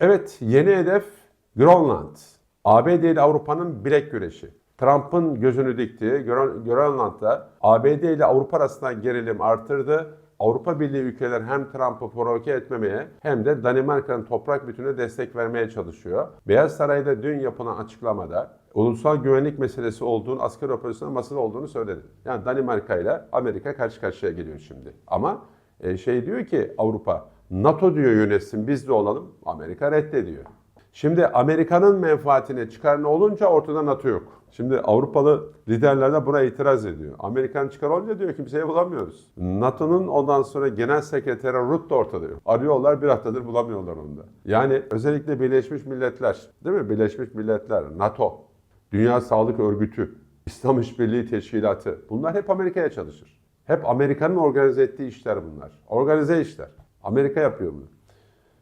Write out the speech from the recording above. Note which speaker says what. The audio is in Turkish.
Speaker 1: Evet, yeni hedef Grönland. ABD ile Avrupa'nın bilek güreşi. Trump'ın gözünü diktiği Grön- Grönland'da ABD ile Avrupa arasında gerilim artırdı. Avrupa Birliği ülkeler hem Trump'ı provoke etmemeye hem de Danimarka'nın toprak bütününe destek vermeye çalışıyor. Beyaz Saray'da dün yapılan açıklamada ulusal güvenlik meselesi olduğunu, asker operasyonu masada olduğunu söyledi. Yani Danimarka ile Amerika karşı karşıya geliyor şimdi. Ama e, şey diyor ki Avrupa, NATO diyor yönetsin biz de olalım. Amerika reddediyor. Şimdi Amerika'nın menfaatine çıkarına olunca ortada NATO yok. Şimdi Avrupalı liderler de buna itiraz ediyor. Amerikan çıkar olunca diyor kimseye bulamıyoruz. NATO'nun ondan sonra genel sekreteri Rutte da ortada yok. Arıyorlar bir haftadır bulamıyorlar onu da. Yani özellikle Birleşmiş Milletler, değil mi? Birleşmiş Milletler, NATO, Dünya Sağlık Örgütü, İslam İşbirliği Teşkilatı. Bunlar hep Amerika'ya çalışır. Hep Amerika'nın organize ettiği işler bunlar. Organize işler. Amerika yapıyor bunu.